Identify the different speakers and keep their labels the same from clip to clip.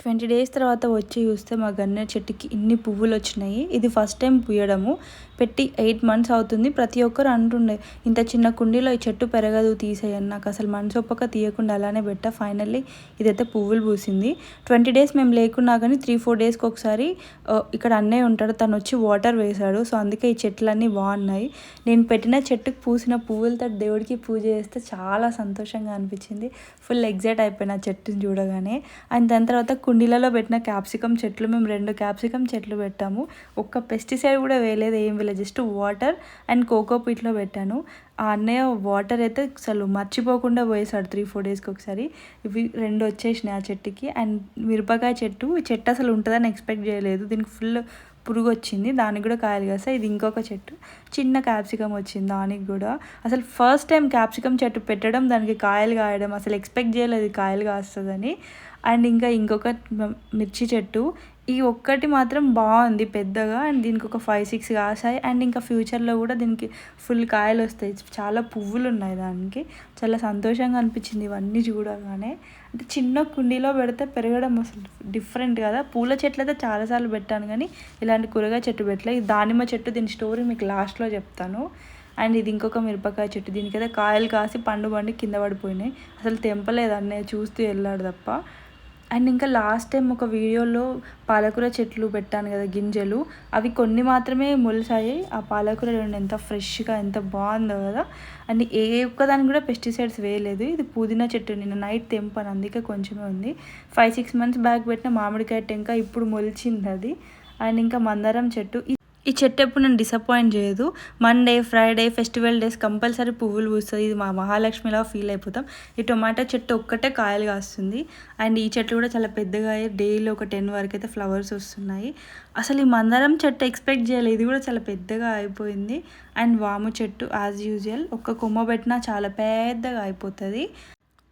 Speaker 1: Twenty days తర్వాత వచ్చి చూస్తే మా గన్నేరు చెట్టుకి ఇన్ని పువ్వులు వచ్చినాయి ఇది ఫస్ట్ టైం పూయడము. పెట్టి ఎయిట్ మంత్స్ అవుతుంది. ప్రతి ఒక్కరు అంటుండే ఇంత చిన్న కుండీలో ఈ చెట్టు పెరగదు తీసేయని నాకు అసలు మనసు ఒప్పక తీయకుండా అలానే పెట్టా. ఫైనల్లీ ఇదైతే పువ్వులు పూసింది. ట్వంటీ డేస్ మేము లేకున్నా కానీ త్రీ ఫోర్ డేస్కి ఒకసారి ఇక్కడ అన్నయ్య ఉంటాడు. తను వచ్చి వాటర్ వేశాడు. సో అందుకే ఈ చెట్లన్నీ బాగున్నాయి. నేను పెట్టిన చెట్టుకు పూసిన పువ్వులతో దేవుడికి పూజ చేస్తే చాలా సంతోషంగా అనిపించింది. ఫుల్ ఎగ్జైట్ అయిపోయిన చెట్టుని చూడగానే. అండ్ దాని తర్వాత కుండీలలో పెట్టిన క్యాప్సికమ్ చెట్లు మేము రెండు క్యాప్సికమ్ చెట్లు పెట్టాము. ఒక్క పెస్టిసైడ్ కూడా వేయలేదు ఏం వేయలేదు. జస్ట్ వాటర్ అండ్ కోకో పీట్లో పెట్టాను. ఆ అన్నయ్య వాటర్ అయితే అసలు మర్చిపోకుండా పోయేసాడు త్రీ ఫోర్ డేస్కి ఒకసారి. ఇవి రెండు వచ్చేసినాయి ఆ చెట్టుకి. అండ్ మిరపకాయ చెట్టు ఈ చెట్టు అసలు ఉంటుందని ఎక్స్పెక్ట్ చేయలేదు. దీనికి ఫుల్ పురుగు వచ్చింది దానికి కూడా కాయలు కాస్తాయి ఇది ఇంకొక చెట్టు. చిన్న క్యాప్సికమ్ వచ్చింది దానికి కూడా. అసలు ఫస్ట్ టైం క్యాప్సికమ్ చెట్టు పెట్టడం దానికి కాయలు కాయడం అసలు ఎక్స్పెక్ట్ చేయలేదు కాయలు కాస్తుందని. అండ్ ఇంకా ఇంకొక మిర్చి చెట్టు. ఈ ఒక్కటి మాత్రం బాగుంది పెద్దగా. అండ్ దీనికి ఒక ఫైవ్ సిక్స్ కాసాయి. అండ్ ఇంకా ఫ్యూచర్లో కూడా దీనికి ఫుల్ కాయలు వస్తాయి. చాలా పువ్వులు ఉన్నాయి దానికి. చాలా సంతోషంగా అనిపించింది ఇవన్నీ చూడగానే. అంటే చిన్న కుండీలో పెడితే పెరగడం అసలు డిఫరెంట్ కదా. పూల చెట్లు అయితే చాలాసార్లు పెట్టాను కానీ ఇలాంటి కూరగాయ చెట్టు పెట్టలే. ఈ దానిమ్మ చెట్టు దీని స్టోరీ మీకు లాస్ట్లో చెప్తాను. అండ్ ఇది ఇంకొక మిరపకాయ చెట్టు. దీనికైతే కాయలు కాసి పండు పండి కింద పడిపోయినాయి. అసలు తెంపలేదు అన్నయ్య. చూస్తూ వెళ్ళాడు తప్ప. అండ్ ఇంకా లాస్ట్ టైం ఒక వీడియోలో పాలకూర చెట్లు పెట్టాను కదా గింజలు. అవి కొన్ని మాత్రమే మొలిసాయి ఆ పాలకూర ఎంత ఫ్రెష్గా ఎంత బాగుందో కదా. అండ్ ఏ ఒక్కదానికి కూడా పెస్టిసైడ్స్ వేయలేదు. ఇది పుదీనా చెట్టు నిన్న నైట్ తెంపాను. అందుకే కొంచెమే ఉంది. ఫైవ్ సిక్స్ మంత్స్ బ్యాక్ పెట్టిన మామిడికాయ టెంక ఇప్పుడు మొలిచింది అది. అండ్ ఇంకా మందారం చెట్టు. ఈ- చెట్టు ఎప్పుడు నన్ను డిసప్పాయింట్ చేయదు. Monday Friday festival days compulsory పువ్వులు పూస్తుంది. ఇది మా మహాలక్ష్మిలా ఫీల్ అయిపోతాం. ఈ టొమాటో చెట్టు ఒక్కటే కాయలు కాస్తుంది. అండ్ ఈ చెట్లు కూడా చాలా పెద్దగా అయ్యి డైలీ ఒక టెన్ వరకు అయితే ఫ్లవర్స్ వస్తున్నాయి. అసలు ఈ మందరం చెట్టు ఎక్స్పెక్ట్ చేయలేదు ఇది కూడా చాలా పెద్దగా అయిపోయింది. అండ్ వాము చెట్టు యాజ్ యూజువల్ ఒక్క కొమ్మ పెట్టినా చాలా పెద్దగా అయిపోతుంది.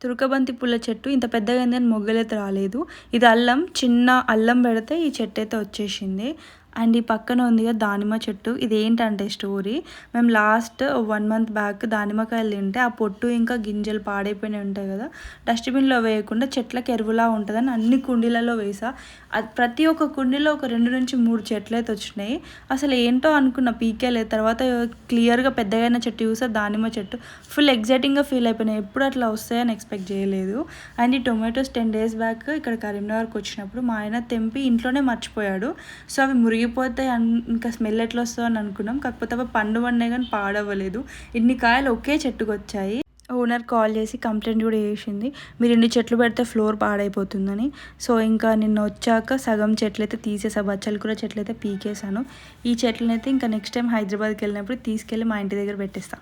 Speaker 1: తురకబంతి పుల్ల చెట్టు ఇంత పెద్దగా అయిందని మొగ్గలైతే రాలేదు. ఇది అల్లం చిన్న అల్లం పెడితే ఈ చెట్టు అయితే వచ్చేసింది. అండ్ ఈ పక్కన ఉంది కదా దానిమ్మ చెట్టు. ఇది ఏంటంటే స్టోరీ మేము లాస్ట్ వన్ మంత్ బ్యాక్ దానిమ్మకాయలు తింటే ఆ పొట్టు ఇంకా గింజలు పాడైపోయినాయి ఉంటాయి కదా. డస్ట్బిన్లో వేయకుండా చెట్లకు ఎరువులా ఉంటుందని అన్ని కుండీలలో వేసా. అది ప్రతి ఒక్క కుండీలో ఒక రెండు నుంచి మూడు చెట్లు అయితే వచ్చినాయి. అసలు ఏంటో అనుకున్న పీకేలే తర్వాత క్లియర్గా పెద్దగైన చెట్టు చూసా దానిమ్మ చెట్టు. ఫుల్ ఎగ్జైటింగ్గా ఫీల్ అయిపోయినాయి. ఎప్పుడు అట్లా వస్తాయని ఎక్స్పెక్ట్ చేయలేదు. అండ్ ఈ టొమాటోస్ టెన్ డేస్ బ్యాక్ ఇక్కడ కరీంనగర్కి వచ్చినప్పుడు మా ఆయన తెంపి ఇంట్లోనే మర్చిపోయాడు. సో అవి మురి అన్- ఇంకా స్మెల్ ఎట్లా వస్తుందో అని అనుకున్నాం. కాకపోతే అవి పండు పండే కానీ పాడవ్వలేదు. ఇన్ని కాయలు ఒకే చెట్టుకు వచ్చాయి ఓనర్ కాల్ చేసి కంప్లైంట్ కూడా చేసింది. మీరు ఇన్ని చెట్లు పెడితే ఫ్లోర్ పాడైపోతుందని. సో ఇంకా నిన్న వచ్చాక సగం చెట్లు అయితే తీసేసా. బచ్చలు కూడా చెట్లు అయితే పీకేసాను ఈ చెట్లనైతే ఇంకా నెక్స్ట్ టైం హైదరాబాద్కి వెళ్ళినప్పుడు తీసుకెళ్ళి మా ఇంటి దగ్గర పెట్టేస్తాను